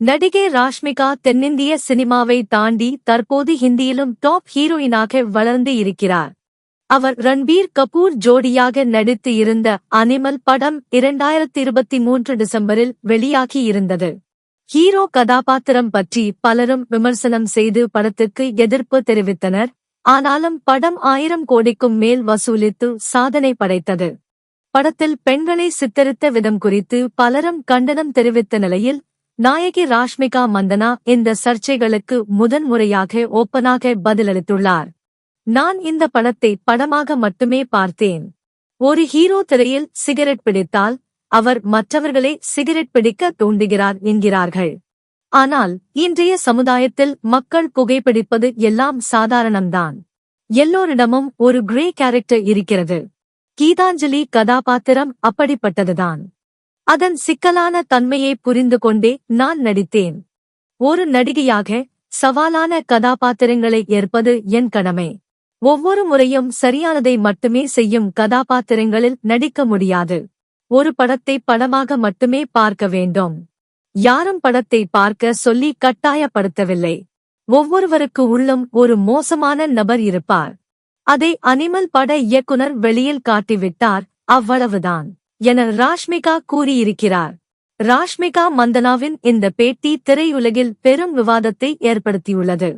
நடிகை ராஷ்மிகா தென்னிந்திய சினிமாவை தாண்டி தற்போது ஹிந்தியிலும் டாப் ஹீரோயினாக வளர்ந்து இருக்கிறார். அவர் ரன்பீர் கபூர் ஜோடியாக நடித்து இருந்த அனிமல் படம் இரண்டாயிரத்தி இருபத்தி மூன்று டிசம்பரில் வெளியாகி இருந்தது. ஹீரோ கதாபாத்திரம் பற்றி பலரும் விமர்சனம் செய்து படத்துக்கு எதிர்ப்பு தெரிவித்தனர். ஆனாலும் படம் ஆயிரம் கோடிக்கும் மேல் வசூலித்து சாதனை படைத்தது. படத்தில் பெண்களை சித்தரித்த விதம் குறித்து பலரும் கண்டனம் தெரிவித்த நிலையில் நாயகி ராஷ்மிகா மந்தனா இந்த சர்ச்சைகளுக்கு முதன்முறையாக ஓப்பனாக பதிலளித்துள்ளார். நான் இந்த படத்தை படமாக மட்டுமே பார்த்தேன். ஒரு ஹீரோ திரையில் சிகரெட் பிடித்தால் அவர் மற்றவர்களை சிகரெட் பிடிக்க தூண்டுகிறார் என்கிறார்கள். ஆனால் இன்றைய சமுதாயத்தில் மக்கள் புகைப்பிடிப்பது எல்லாம் சாதாரணம்தான். எல்லோரிடமும் ஒரு கிரே கேரக்டர் இருக்கிறது. கீதாஞ்சலி கதாபாத்திரம் அப்படிப்பட்டதுதான். அதன் சிக்கலான தன்மையை புரிந்து கொண்டே நான் நடித்தேன். ஒரு நடிகையாக சவாலான கதாபாத்திரங்களை ஏற்பது என் கடமை. ஒவ்வொரு முறையும் சரியானதை மட்டுமே செய்யும் கதாபாத்திரங்களில் நடிக்க முடியாது. ஒரு படத்தை படமாக மட்டுமே பார்க்க வேண்டும். யாரும் படத்தை பார்க்க சொல்லி கட்டாயப்படுத்தவில்லை. ஒவ்வொருவருக்கு உள்ளும் ஒரு மோசமான நபர் இருப்பார். அதை அனிமல் பட இயக்குனர் வெளியில் காட்டிவிட்டார் அவ்வளவுதான். என ராஷ்மிகா கூறியிருக்கிறார். ராஷ்மிகா மந்தனாவின் இந்த பேட்டி திரையுலகில் பெரும் விவாதத்தை ஏற்படுத்தியுள்ளது.